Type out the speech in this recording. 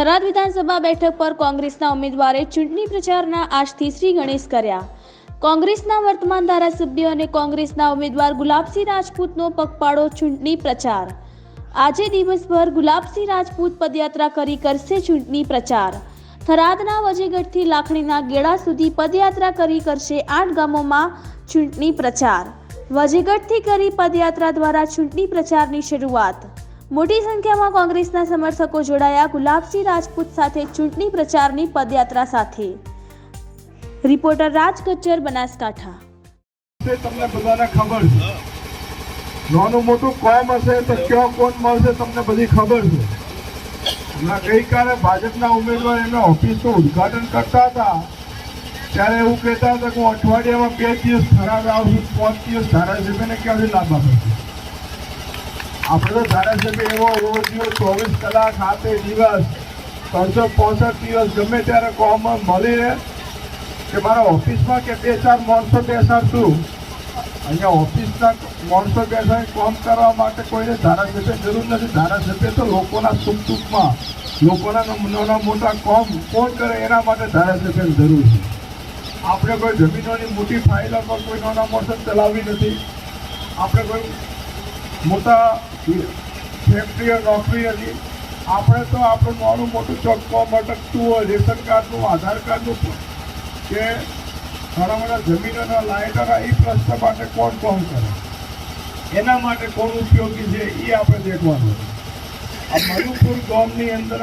થરાદ વિધાનસભા બેઠક પર કોંગ્રેસના ઉમેદવારે ચૂંટણી પ્રચારના આજથી શ્રી ગણેશ કર્યા. કોંગ્રેસના વર્તમાન ધારાસભ્ય અને કોંગ્રેસના ઉમેદવાર ગુલાબસિંહ રાજપૂતનો પગપાળો ચૂંટણી પ્રચાર. આજે દિવસભર ગુલાબસિંહ રાજપૂત પદયાત્રા કરી કરશે ચૂંટણી પ્રચાર. થરાદના વજેગઢથી લાખણીના ગેડા સુધી પદયાત્રા કરી કરશે આઠ ગામોમાં ચૂંટણી પ્રચાર. વજેગઢથી કરી પદયાત્રા દ્વારા ચૂંટણી પ્રચારની શરૂઆત. મોટી સંખ્યામાં કોંગ્રેસના સમર્થકો જોડાયા. ગુલાબસિંહ રાજપૂત સાથે ચૂંટણી પ્રચારની પદયાત્રા સાથે. રિપોર્ટર રાજ કચ્ચર બનાસકાંઠા. તે તમને બધાને ખબર છે. નાનું મોટું કોમ હશે તો ક્યાં કોણ મળશે તમને બધી ખબર છે. હમણાં ગઈકાલે ભાજપના ઉમેદવાર એમના ઓફિસનું ઉદઘાટન કરતા હતા. ત્યારે એવું કહેતા હતા કે હું અઠવાડિયામાં બે દિવસ ખરાબ આવશું પાંચ દિવસ ધારાસભ્યને ક્યાંથી લાભ આપે છે આપણે ધારાસભ્ય એવો એવો દિવસ ચોવીસ કલાક, સાતે દિવસ, ત્રણસો પોસઠ દિવસ ગમે ત્યારે કોમમાં મળી રહે કે મારા ઓફિસમાં કે બે ચાર માણસો બેસાડશું અહીંયા ઓફિસના માણસો બેસાડી કામ કરવા માટે કોઈને ધારાસભ્ય જરૂર નથી. ધારાસભ્ય તો લોકોના સુખ દુઃખમાં લોકોના નાના મોટા કામ કોણ કરે એના માટે ધારાસભ્યની જરૂર છે. આપણે કોઈ જમીનોની મોટી ફાઇલો પર કોઈ નાના માણસો ચલાવી નથી. આપણે કોઈ મોટા ફેક્ટરીઓ નોકરી હતી. આપણે તો આપણું નાનું મોટું ચોખ્ખો અટકતું હોય, રેશન કાર્ડનું, આધાર કાર્ડનું કે ઘણા બધા જમીનોના લાઇટોના એ પ્રશ્ન માટે કોણ કોણ કરે? એના માટે કોણ ઉપયોગી છે એ આપણે દેખવાનું આ મધુપુર ગામની અંદર